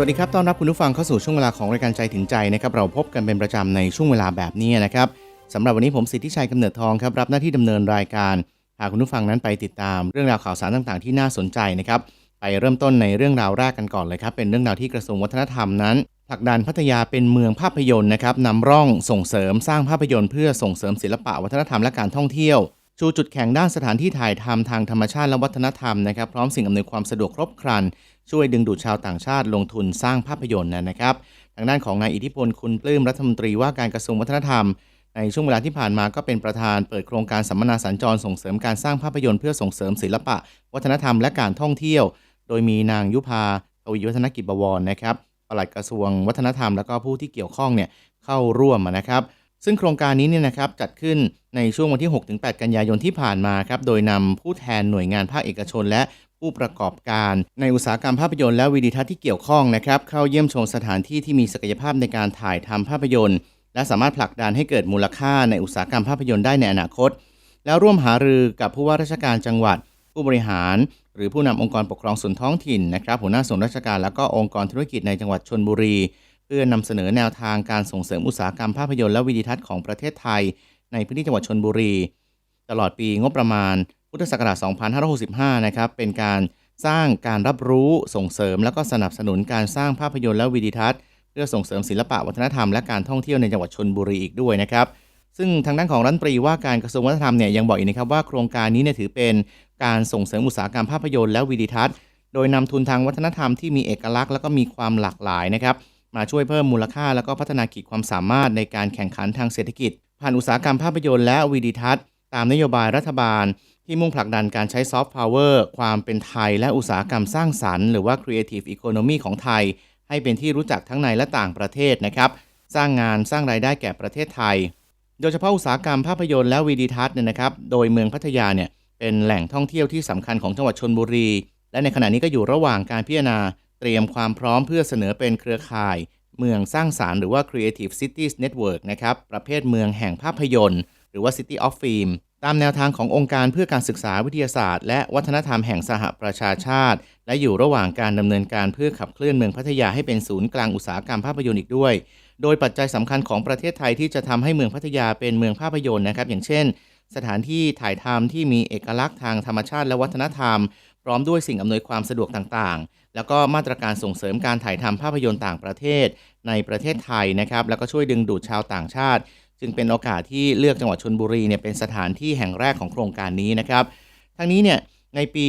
สวัสดีครับต้อนรับคุณผู้ฟังเข้าสู่ช่วงเวลาของรายการใจถึงใจนะครับ เราพบกันเป็นประจำในช่วงเวลาแบบนี้นะครับสำหรับวันนี้ผมสิทธิชัยกำเนิดทองครับรับหน้าที่ดำเนินรายการพาคุณผู้ฟังนั้นไปติดตามเรื่องราวข่าวสารต่างๆ ที่น่าสนใจนะครับไปเริ่มต้นในเรื่องราวแรกกันก่อนเลยครับเป็นเรื่องราวที่กระทรวงวัฒนธรรมนั้นผลักดันพัทยาเป็นเมืองภาพยนตร์นะครับนำร่องส่งเสริมสร้างภาพยนตร์เพื่อส่งเสริมศิลปะวัฒนธรรมและการท่องเที่ยวชูจุดแข็งด้านสถานที่ถ่ายทำทางธรรมชาติและวัฒนธรรมนะครับพร้อมสิ่งอำนวยความสะดวกครบครัน ช่วยดึงดูดชาวต่างชาติลงทุนสร้างภาพยนตร์นะครับ ทางด้านของนายอิทธิพลคุณปลื้มรัฐมนตรีว่าการกระทรวงวัฒนธรรม ในช่วงเวลาที่ผ่านมาก็เป็นประธานเปิดโครงการสัมมนาสัญจรส่งเสริมการสร้างภาพยนตร์เพื่อส่งเสริมศิลปะ วัฒนธรรมและการท่องเที่ยว โดยมีนางยุพาทวีวัฒนกิจบวรนะครับปลัดกระทรวงวัฒนธรรม และก็ผู้ที่เกี่ยวข้องเนี่ยเข้าร่วมนะครับ ซึ่งโครงการนี้เนี่ยนะครับจัดขึ้นในช่วงวันที่ 6-8 กันยายนที่ผ่านมาครับโดยนำผู้แทนหน่วยงานภาคเอกชน และผู้ประกอบการในอุตสาหกรรมภาพยนตร์และวิดีทัศน์ที่เกี่ยวข้องนะครับเข้าเยี่ยมชมสถานที่ที่มีศักยภาพในการถ่ายทำภาพยนตร์ และสามารถผลักดันให้เกิดมูลค่าในอุตสาหกรรมภาพยนตร์ได้ในอนาคต แล้วร่วมหารือกับผู้ว่าราชการจังหวัด ผู้บริหาร หรือผู้นำองค์กรปกครองส่วนท้องถิ่นนะครับหัวหน้าส่วนราชการและก็องค์กรธุรกิจในจังหวัดชนบุรี พื่อนำเสนอแนวทางการส่งเสริมอุตสาหกรรมภาพยนตร์และวิดีทัศน์ของประเทศไทย ในพื้นที่จังหวัดชนบุรี ตลอดปีงบประมาณพุทธศักราช 2565 นะครับ เป็นการสร้างการรับรู้ส่งเสริม และก็สนับสนุนการสร้างภาพยนตร์และวิดีทัศน์ เพื่อส่งเสริมศิลปะวัฒนธรรมและการท่องเที่ยวในจังหวัดชนบุรีอีกด้วยนะครับ ซึ่งทางด้านของรัฐมนตรีว่าการกระทรวงวัฒนธรรมเนี่ยยังบอกอีกนะครับว่าโครงการนี้เนี่ยถือเป็นการส่งเสริมอุตสาหกรรมภาพยนตร์และวิดีทัศน์ โดยนำทุนทางวัฒนธรรมที่มีเอกลักษณ์และก็มีความหลากหลายนะครับ มาช่วยเพิ่มมูลค่า แล้วก็พัฒนาขีดความสามารถในการแข่งขันทางเศรษฐกิจ ผ่านอุตสาหกรรมภาพยนตร์และวิดีทัศน์ ตามนโยบายรัฐบาล ที่มุ่งผลักดันการใช้ซอฟต์พาวเวอร์ความเป็นไทย และอุตสาหกรรมสร้างสรรค์หรือว่า Creative Economy ของไทย ให้เป็นที่รู้จักทั้งในและต่างประเทศนะครับสร้างงานสร้างรายได้แก่ประเทศไทย โดยเฉพาะอุตสาหกรรมภาพยนตร์และวิดีทัศน์เนี่ยนะครับโดยเมืองพัทยาเนี่ยเป็นแหล่งท่องเที่ยวที่สำคัญของจังหวัดชนบุรี และในขณะนี้ก็อยู่ระหว่างการพิจารณา เตรียมความพร้อมเพื่อเสนอเป็นเครือข่าย เมืองสร้างสารรค์หรือว่า Creative Cities Network นะครับ ประเภทเมืองแห่งภาพยนตร์ หรือว่า City of Film ตามแนวทางขององค์การเพื่อการศึกษาวิทยาศาสตร์ และวัฒนธรรมแห่งสหประชาชาติ และอยู่ระหว่างการดำเนินการเพื่อขับเคลื่อนเมืองพัทยาให้เป็นศูนย์กลางอุตสาหกรรมภาพยนตร์อีกด้วย โดยปัจจัยสำคัญของประเทศไทยที่จะทำให้เมืองพัทยาเป็นเมืองภาพยนตร์นะครับ อย่างเช่น สถานที่ถ่ายทำที่มีเอกลักษณ์ทางธรรมชาติและวัฒนธรรม พร้อมด้วยสิ่งอำนวยความสะดวกต่าง แล้วก็มาตรการส่งเสริมการถ่ายทำภาพยนตร์ต่างประเทศในประเทศไทยนะครับ แล้วก็ช่วยดึงดูดชาวต่างชาติ จึงเป็นโอกาสที่เลือกจังหวัดชนบุรีเนี่ยเป็นสถานที่แห่งแรกของโครงการนี้นะครับ ทั้งนี้เนี่ยในปี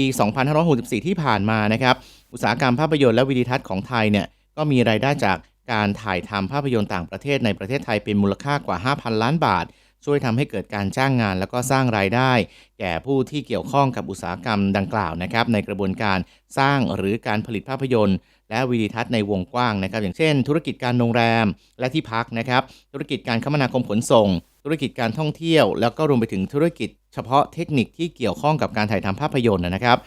2564 ที่ผ่านมานะครับ อุตสาหกรรมภาพยนตร์และวิดีทัศน์ของไทยเนี่ยก็มีรายได้จากการถ่ายทำภาพยนตร์ต่างประเทศในประเทศไทยเป็นมูลค่ากว่า 5,000 ล้านบาท ช่วยทำให้เกิดการจ้างงาน แล้วก็สร้างรายได้ แก่ผู้ที่เกี่ยวข้องกับอุตสาหกรรมดังกล่าวนะครับ ในกระบวนการสร้างหรือการผลิตภาพยนตร์ และวิดีทัศน์ในวงกว้างนะครับ อย่างเช่น ธุรกิจการโรงแรมและที่พักนะครับ ธุรกิจการคมนาคมขนส่ง ธุรกิจการท่องเที่ยว แล้วก็รวมไปถึงธุรกิจเฉพาะเทคนิคที่เกี่ยวข้องกับการถ่ายทำภาพยนตร์นะครับ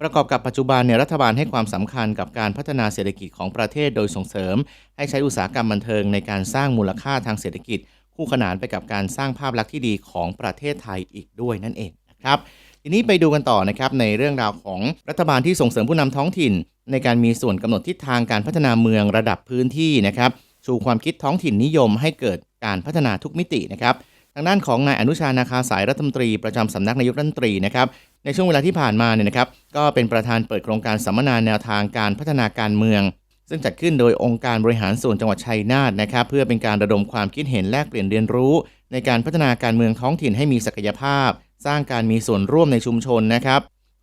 ประกอบกับปัจจุบันเนี่ยรัฐบาลให้ความสำคัญกับการพัฒนาเศรษฐกิจของประเทศโดยส่งเสริม ให้ใช้อุตสาหกรรมบันเทิงในการสร้างมูลค่าทางเศรษฐกิจ คู่ขนานไปกับการสร้างภาพลักษณ์ที่ดีของประเทศไทยอีกด้วยนั่นเองนะครับทีนี้ไปดูกันต่อนะครับในเรื่องราวของรัฐบาลที่ส่งเสริมผู้นำท้องถิ่น ในการมีส่วนกำหนดทิศทางการพัฒนาเมืองระดับพื้นที่นะครับชูความคิดท้องถิ่นนิยมให้เกิดการพัฒนาทุกมิตินะครับทางด้านของนายอนุชานาคาสายรัฐมนตรีประจำสำนักนายกรัฐมนตรีนะครับในช่วงเวลาที่ผ่านมาเนี่ยนะครับ ก็เป็นประธานเปิดโครงการสัมมนาแนวทางการพัฒนาการเมือง ซึ่งจัดขึ้นโดยองค์การบริหารส่วนจังหวัดชัยนาทนะครับเพื่อเป็นการระดมความคิดเห็นแลกเปลี่ยนเรียนรู้ ในการพัฒนาการเมืองท้องถิ่นให้มีศักยภาพ สร้างการมีส่วนร่วมในชุมชนนะครับ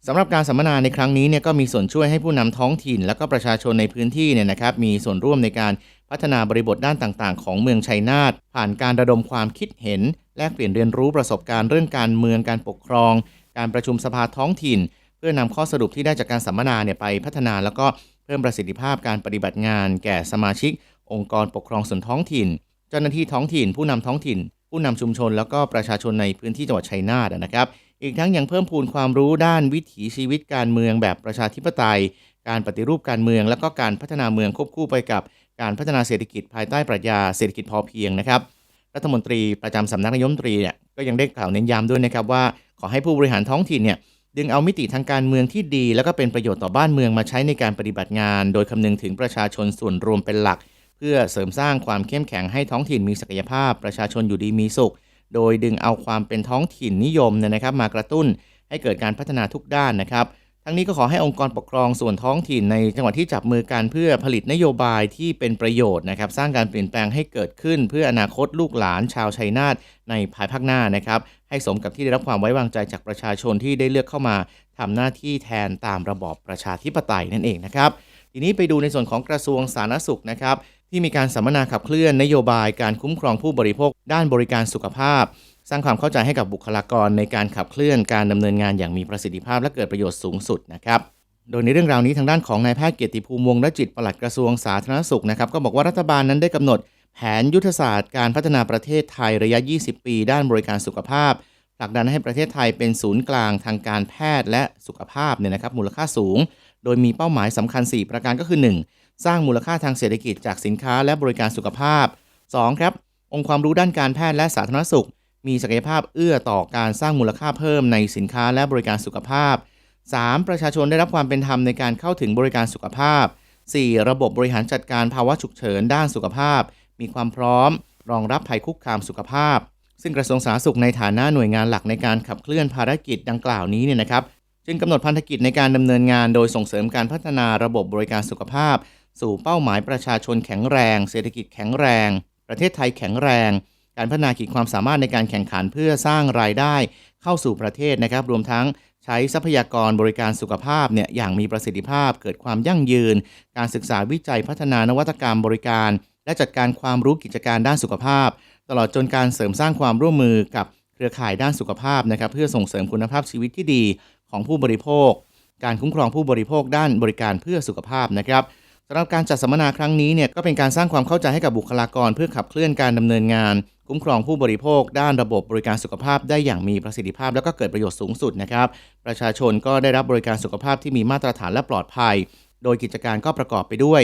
สำหรับการสัมมนาในครั้งนี้เนี่ยก็มีส่วนช่วยให้ผู้นำท้องถิ่น และก็ประชาชนในพื้นที่เนี่ยนะครับมีส่วนร่วมในการพัฒนาบริบทด้านต่างๆ ของเมืองชัยนาทผ่านการระดมความคิดเห็น แลกเปลี่ยนเรียนรู้ประสบการณ์เรื่องการเมืองการปกครอง การประชุมสภาท้องถิ่น เพื่อนำข้อสรุปที่ได้จากการสัมมนาเนี่ยไปพัฒนาแล้วก็ พิ่มประสิทธิภาพการปฏิบัติงานแก่สมาชิก องค์กรปกครองส่วนท้องถิ่น เจ้าหน้าที่ท้องถิ่น ผู้นำท้องถิ่น ผู้นำชุมชน แล้วก็ประชาชนในพื้นที่จังหวัดชัยนาทนะครับ อีกทั้งยังเพิ่มพูนความรู้ด้านวิถีชีวิตการเมืองแบบประชาธิปไตย การปฏิรูปการเมือง และก็การพัฒนาเมืองควบคู่ไปกับการพัฒนาเศรษฐกิจภายใต้ปรัชญาเศรษฐกิจพอเพียงนะครับรัฐมนตรีประจำสำนักนายมนตรีเนี่ยก็ยังได้กล่าวเน้นย้ำด้วยนะครับว่า ขอให้ผู้บริหารท้องถิ่นเนี่ย ดึงเอามิติทางการเมืองที่ดี แล้วก็เป็นประโยชน์ต่อบ้านเมืองมาใช้ในการปฏิบัติงาน โดยคำนึงถึงประชาชนส่วนรวมเป็นหลัก เพื่อเสริมสร้างความเข้มแข็งให้ท้องถิ่นมีศักยภาพ ประชาชนอยู่ดีมีสุข โดยดึงเอาความเป็นท้องถิ่นนิยมเนี่ยนะครับ มากระตุ้นให้เกิดการพัฒนาทุกด้านนะครับ ทั้งนี้ก็ขอให้องค์กรปกครองส่วนท้องถิ่นในจังหวัดที่จับมือกันเพื่อผลิตนโยบายที่เป็นประโยชน์นะครับ สร้างการเปลี่ยนแปลงให้เกิดขึ้น เพื่ออนาคตลูกหลานชาวชัยนาทในภายภาคหน้านะครับ ให้สมกับที่ได้รับความไว้วางใจจากประชาชนที่ได้เลือกเข้ามาทำหน้าที่แทนตามระบอบประชาธิปไตยนั่นเองนะครับ ทีนี้ไปดูในส่วนของกระทรวงสาธารณสุขนะครับที่มีการสัมมนาขับเคลื่อนนโยบายการคุ้มครองผู้บริโภค ด้านบริการสุขภาพ สร้างความเข้าใจให้กับบุคลากรในการขับเคลื่อนการดำเนินงานอย่างมีประสิทธิภาพและเกิดประโยชน์สูงสุดนะครับโดยในเรื่องราวนี้ทางด้านของนายแพทย์เกียรติภูมิวงศ์รจิตปลัดกระทรวงสาธารณสุขนะครับก็บอกว่ารัฐบาลนั้นได้กำหนด แผนยุทธศาสตร์การพัฒนาประเทศไทยระยะ 20 ปี ด้านบริการสุขภาพผลักดันให้ประเทศไทยเป็นศูนย์กลางทางการแพทย์และสุขภาพเนี่ยนะครับมูลค่าสูง โดยมีเป้าหมายสำคัญ 4 ประการก็คือ 1. สร้างมูลค่าทางเศรษฐกิจจากสินค้าและบริการสุขภาพ 2. ครับองค์ความรู้ด้านการแพทย์และสาธารณสุข มีศักยภาพเอื้อต่อการสร้างมูลค่าเพิ่มในสินค้าและบริการสุขภาพ 3. ประชาชนได้รับความเป็นธรรมในการเข้าถึงบริการสุขภาพ 4. ระบบบริหารจัดการภาวะฉุกเฉินด้านสุขภาพ มีความพร้อม รองรับภัยคุกคามสุขภาพ ซึ่งกระทรวงสาธารณสุขในฐานะหน่วยงานหลักในการขับเคลื่อนภารกิจดังกล่าวนี้เนี่ยนะครับ จึงกำหนดพันธกิจในการดำเนินงาน โดยส่งเสริมการพัฒนาระบบบริการสุขภาพ สู่เป้าหมายประชาชนแข็งแรง เศรษฐกิจแข็งแรง ประเทศไทยแข็งแรง การพัฒนาขีดความสามารถในการแข่งขันเพื่อสร้างรายได้เข้าสู่ประเทศนะครับ รวมทั้งใช้ทรัพยากรบริการสุขภาพเนี่ยอย่างมีประสิทธิภาพ เกิดความยั่งยืน การศึกษาวิจัยพัฒนานวัตกรรมบริการ และจัดการความรู้กิจการด้านสุขภาพ ตลอดจนการเสริมสร้างความร่วมมือกับเครือข่ายด้านสุขภาพนะครับเพื่อส่งเสริมคุณภาพชีวิตที่ดีของผู้บริโภค การคุ้มครองผู้บริโภคด้านบริการเพื่อสุขภาพนะครับ สำหรับการจัดสัมมนาครั้งนี้เนี่ยก็เป็นการสร้างความเข้าใจให้กับบุคลากร เพื่อขับเคลื่อนการดำเนินงาน คุ้มครองผู้บริโภค ด้านระบบบริการสุขภาพได้อย่างมีประสิทธิภาพ และก็เกิดประโยชน์สูงสุดนะครับ ประชาชนก็ได้รับบริการสุขภาพที่มีมาตรฐานและปลอดภัย โดยกิจการก็ประกอบไปด้วย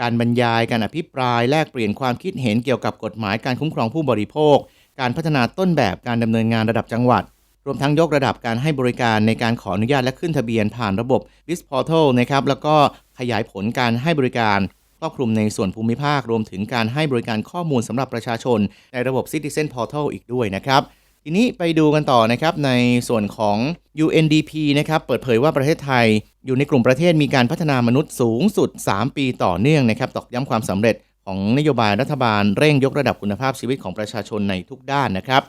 การบรรยายการอภิปราย แลกเปลี่ยนความคิดเห็นเกี่ยวกับกฎหมายการคุ้มครองผู้บริโภค การพัฒนาต้นแบบการดำเนินงานระดับจังหวัด รวมทั้งยกระดับการให้บริการในการขออนุญาตและขึ้นทะเบียนผ่านระบบ b i s Portal นะครับแล้วก็ ขยายผลการให้บริการครอบคลุมในส่วนภูมิภาครวมถึงการให้บริการข้อมูลสำหรับประชาชน ในระบบ Citizen Portal อีกด้วยนะครับทีนี้ไปดูกันต่อนะครับในส่วนของ UNDP นะครับเปิดเผยว่าประเทศไทย อยู่ในกลุ่มประเทศมีการพัฒนามนุษย์สูงสุด 3 ปีต่อเนื่องนะครับตอกย้ำความสำเร็จของนโยบายรัฐบาลเร่งยกระดับคุณภาพชีวิตของประชาชนในทุกด้านนะครับ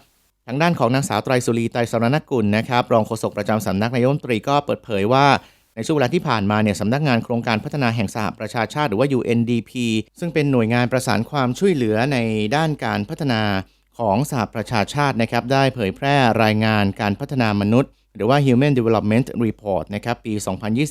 ทางด้านของนางสาวไตรสุรีไตรสรณกุลนะครับรองโฆษกประจำสำนักนายกรัฐมนตรีก็เปิดเผยว่า ในช่วงเวลาที่ผ่านมาเนี่ยสำนักงานโครงการพัฒนาแห่งสหประชาชาติหรือว่า UNDP ซึ่งเป็นหน่วยงานประสานความช่วยเหลือในด้านการพัฒนาของสหประชาชาตินะครับได้เผยแพร่รายงานการพัฒนามนุษย์ หรือว่า Human Development Report นะครับปี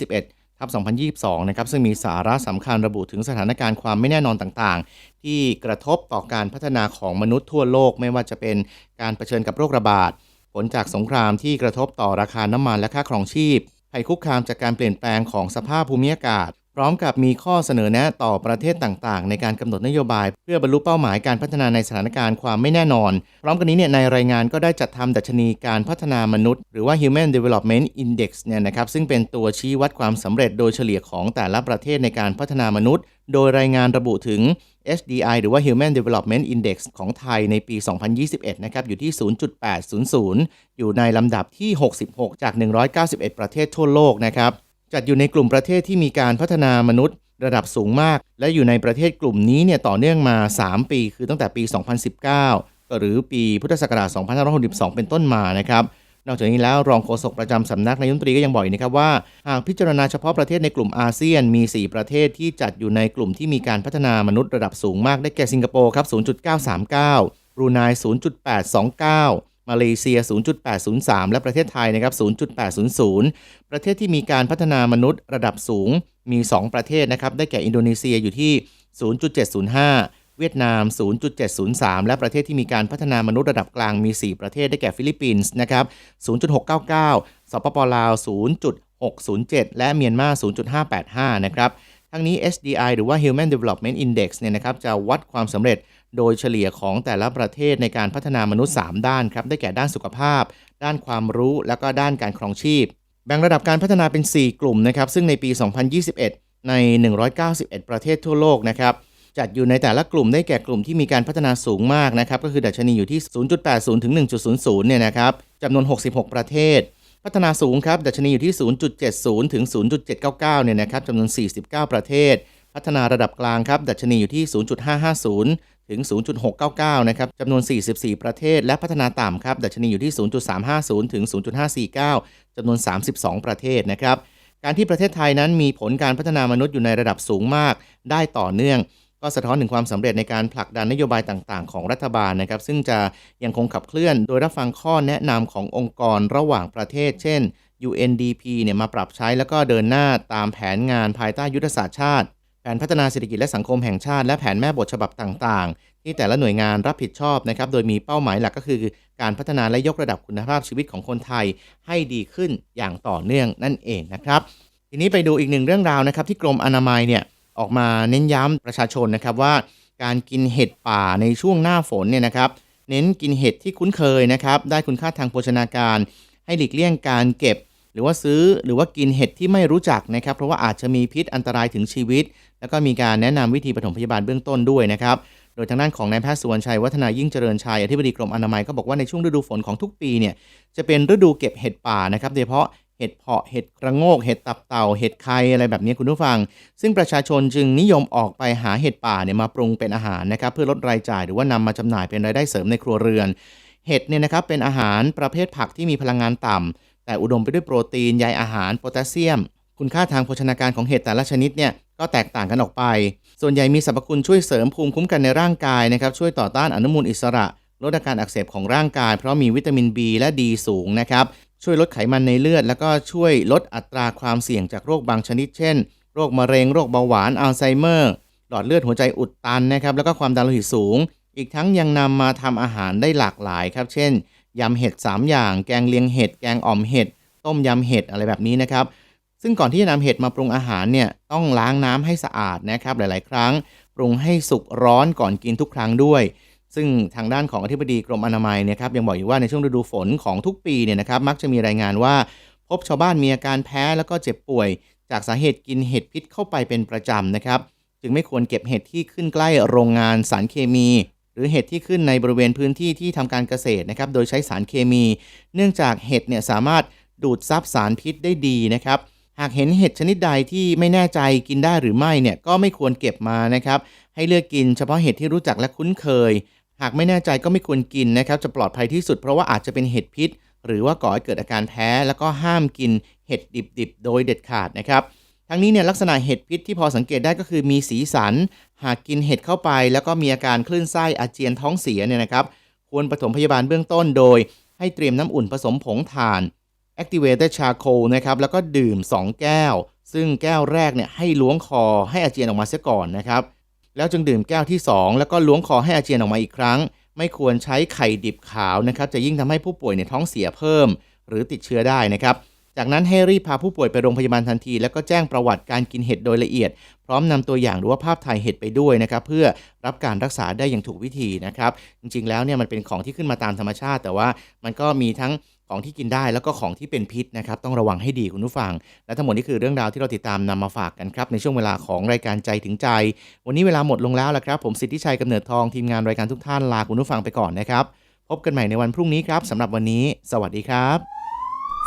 2021ทับ2022 นะครับซึ่งมีสาระสำคัญระบุถึงสถานการณ์ความไม่แน่นอนต่างๆ ที่กระทบต่อการพัฒนาของมนุษย์ทั่วโลกไม่ว่าจะเป็นการเผชิญกับโรคระบาด ผลจากสงครามที่กระทบต่อราคาน้ำมันและค่าครองชีพ ภัยคุกคามจากการเปลี่ยนแปลงของสภาพภูมิอากาศ พร้อมกับมีข้อเสนอแนะต่อประเทศต่างๆ ในการกำหนดนโยบาย เพื่อบรรลุเป้าหมายการพัฒนาในสถานการณ์ความไม่แน่นอน พร้อมกันนี้เนี่ยในรายงานก็ได้จัดทำดัชนีการพัฒนามนุษย์ หรือว่า Human Development Index เนี่ยนะครับซึ่งเป็นตัวชี้วัดความสำเร็จโดยเฉลี่ยของแต่ละประเทศในการพัฒนามนุษย์ โดยรายงานระบุถึง HDI หรือว่า Human Development Index ของไทยในปี 2021 นะครับ อยู่ที่ 0.800 อยู่ในลำดับที่ 66 จาก 191 ประเทศทั่วโลกนะครับ จัดอยู่ในกลุ่มประเทศที่มีการพัฒนามนุษย์ระดับสูงมาก และอยู่ในประเทศกลุ่มนี้เนี่ยต่อเนื่องมา 3 ปี คือตั้งแต่ปี 2019 หรือปีพุทธศักราช 2562 เป็นต้นมานะครับนอกจากนี้แล้วรองโฆษกประจำสำนักนายมนตรีก็ยังบอกอีกนะครับว่าหากพิจารณาเฉพาะประเทศในกลุ่มอาเซียนมี 4 ประเทศที่จัดอยู่ในกลุ่มที่มีการพัฒนามนุษย์ระดับสูงมากได้แก่สิงคโปร์ครับ 0.939 บรูไน 0.829 มาเลเซีย 0.803 และประเทศไทยนะครับ 0.800 ประเทศที่มีการพัฒนามนุษย์ระดับสูงมี 2 ประเทศนะครับ ได้แก่อินโดนีเซียอยู่ที่ 0.705 เวียดนาม 0.703 และประเทศที่มีการพัฒนามนุษย์ระดับกลางมี 4 ประเทศได้แก่ฟิลิปปินส์นะครับ 0.699 สปปลาว 0.607 และเมียนมา 0.585 นะครับ ทั้งนี้ HDI หรือว่า Human Development Index เนี่ยนะครับ จะวัดความสำเร็จ โดยเฉลี่ยของแต่ละประเทศในการพัฒนามนุษย์ 3 ด้านครับ ได้แก่ด้านสุขภาพ ด้านความรู้ และก็ด้านการครองชีพ แบ่งระดับการพัฒนาเป็น 4 กลุ่มนะครับ ซึ่งในปี 2021 ใน 191 ประเทศทั่วโลกนะครับ จัดอยู่ในแต่ละกลุ่มได้แก่กลุ่มที่มีการพัฒนาสูงมากนะครับ ก็คือดัชนีอยู่ที่ 0.80 ถึง 1.00 เนี่ยนะครับจำนวน 66 ประเทศ พัฒนาสูงครับ ดัชนีอยู่ที่ 0.70 ถึง 0.799 เนี่ยนะครับจำนวน 49 ประเทศ พัฒนาระดับกลางครับ ดัชนีอยู่ที่ 0.550 ถึง 0.699 นะครับจำนวน 44 ประเทศ และพัฒนาต่ำครับ ดัชนีอยู่ที่ 0.350 ถึง 0.549 จำนวน 32 ประเทศนะครับ การที่ประเทศไทยนั้นมีผลการพัฒนามนุษย์อยู่ในระดับสูงมาก ได้ต่อเนื่อง ก็สะท้อนถึงความสำเร็จในการผลักดันนโยบายต่างๆ ของรัฐบาลนะครับ ซึ่งจะยังคงขับเคลื่อนโดยรับฟังข้อแนะนำขององค์กรระหว่างประเทศ เช่น UNDP เนี่ยมาปรับใช้แล้วก็เดินหน้าตามแผนงานภายใต้ยุทธศาสตร์ชาติ แผนพัฒนาเศรษฐกิจและสังคมแห่งชาติ และแผนแม่บทฉบับต่างๆ ที่แต่ละหน่วยงานรับผิดชอบนะครับ โดยมีเป้าหมายหลักก็คือ การพัฒนาและยกระดับคุณภาพชีวิตของคนไทยให้ดีขึ้นอย่างต่อเนื่องนั่นเองนะครับ ทีนี้ไปดูอีกหนึ่งเรื่องราวนะครับที่กรมอนามัยเนี่ยออกมาเน้นย้ำประชาชนนะครับว่า การกินเห็ดป่าในช่วงหน้าฝนเนี่ยนะครับ เน้นกินเห็ดที่คุ้นเคยนะครับ ได้คุณค่าทางโภชนาการ ให้หลีกเลี่ยงการเก็บ หรือว่าซื้อหรือว่ากินเห็ดที่ไม่รู้จักนะครับ เพราะว่าอาจจะมีพิษอันตรายถึงชีวิต แล้วก็มีการแนะนำวิธีปฐมพยาบาลเบื้องต้นด้วยนะครับโดยทางด้านของนายแพทย์สุวรรณชัยวัฒนายิ่งเจริญชัยอธิบดีกรมอนามัยก็บอกว่าในช่วงฤดูฝนของทุกปีเนี่ยจะเป็นฤดูเก็บเห็ดป่านะครับโดยเฉพาะเห็ดเพาะเห็ดกระโงก เห็ดตับเต่า เห็ดไข่อะไรแบบนี้คุณผู้ฟัง ซึ่งประชาชนจึงนิยมออกไปหาเห็ดป่าเนี่ยมาปรุงเป็นอาหารนะครับเพื่อลดรายจ่ายหรือว่านำมาจำหน่ายเป็นรายได้เสริมในครัวเรือน เห็ดเนี่ยนะครับเป็นอาหารประเภทผักที่มีพลังงานต่ำ แต่อุดมไปด้วยโปรตีนใยอาหารโพแทสเซียม คุณค่าทางโภชนาการของเห็ดแต่ละชนิดเนี่ยก็แตกต่างกันออกไป ส่วนใหญ่มีสรรพคุณช่วยเสริมภูมิคุ้มกันในร่างกายนะครับช่วยต่อต้านอนุมูลอิสระ ลดอาการอักเสบของร่างกาย เพราะมีวิตามิน B และ D สูงนะครับช่วยลดไขมันในเลือด แล้วก็ช่วยลดอัตราความเสี่ยงจากโรคบางชนิดเช่น โรคมะเร็งโรคเบาหวานอัลไซเมอร์หลอดเลือดหัวใจอุดตันนะครับแล้วก็ความดันโลหิตสูง อีกทั้งยังนำมาทำอาหารได้หลากหลายครับเช่น ยำเห็ด 3 อย่าง แกงเลียงเห็ด แกงอ่อมเห็ด ต้มยำเห็ดอะไรแบบนี้นะครับ ซึ่งก่อนที่จะนำเห็ดมาปรุงอาหารเนี่ยต้องล้างน้ำให้สะอาดนะครับหลาย ๆ ครั้ง ปรุงให้สุกร้อนก่อนกินทุกครั้งด้วย ซึ่งทางด้านของอธิบดีกรมอนามัยนะครับยังบอกอยู่ว่าในช่วงฤดูฝนของทุกปีเนี่ยนะครับมักจะมีรายงานว่า พบชาวบ้านมีอาการแพ้แล้วก็เจ็บป่วย จากสาเหตุกินเห็ดพิษเข้าไปเป็นประจำนะครับ จึงไม่ควรเก็บเห็ดที่ขึ้นใกล้โรงงานสารเคมี หรือเห็ดที่ขึ้นในบริเวณพื้นที่ที่ทำการเกษตรนะครับ โดยใช้สารเคมี เนื่องจากเห็ดเนี่ยสามารถดูดซับสารพิษได้ดีนะครับ หากเห็นเห็ดชนิดใดที่ไม่แน่ใจกินได้หรือไม่เนี่ยก็ไม่ควรเก็บมานะครับ ให้เลือกกินเฉพาะเห็ดที่รู้จักและคุ้นเคย หากไม่แน่ใจก็ไม่ควรกินนะครับ จะปลอดภัยที่สุดเพราะว่าอาจจะเป็นเห็ดพิษ หรือว่าก่อให้เกิดอาการแพ้ แล้วก็ห้ามกินเห็ดดิบๆ โดยเด็ดขาดนะครับ ทั้งนี้เนี่ยลักษณะเห็ดพิษที่พอสังเกตได้ก็คือมีสีสัน หากกินเห็ดเข้าไป แล้วก็มีอาการคลื่นไส้อาเจียนท้องเสียเนี่ยนะครับ ควรปฐมพยาบาลเบื้องต้นโดย ให้เตรียมน้ำอุ่นผสมผงถ่าน activated charcoal นะครับแล้วก็ดื่ม 2 แก้ว ซึ่งแก้วแรกเนี่ยให้ล้วงคอให้อาเจียนออกมาเสียก่อนนะครับ แล้วจึงดื่มแก้วที่ 2 แล้วก็ล้วงคอให้อาเจียนออกมาอีกครั้ง ไม่ควรใช้ไข่ดิบขาวนะครับ จะยิ่งทำให้ผู้ป่วยในยท้องเสียเพิ่ม หรือติดเชื้อได้นะครับ จากนั้นให้รีบพาผู้ป่วยไปโรงพยาบาลทันที แล้วก็แจ้งประวัติการกินเห็ดโดยละเอียด พร้อมนำตัวอย่างหรือว่าภาพถ่ายเห็ดไปด้วยนะครับเพื่อรับการรักษาได้อย่างถูกวิธีนะครับ จริงๆ แล้วเนี่ยมันเป็นของที่ขึ้นมาตามธรรมชาติ แต่ว่ามันก็มีทั้งของที่กินได้แล้วก็ของที่เป็นพิษนะครับ ต้องระวังให้ดีคุณผู้ฟัง และทั้งหมดนี้คือเรื่องราวที่เราติดตามนำมาฝากกันครับ ในช่วงเวลาของรายการใจถึงใจ วันนี้เวลาหมดลงแล้วละครับ ผมสิทธิชัยกำเนิดทองทีมงานรายการทุกท่านลาคุณผู้ฟังไปก่อนนะครับ พบกันใหม่ในวันพรุ่งนี้ครับสำหรับวันนี้ สวัสดีครับ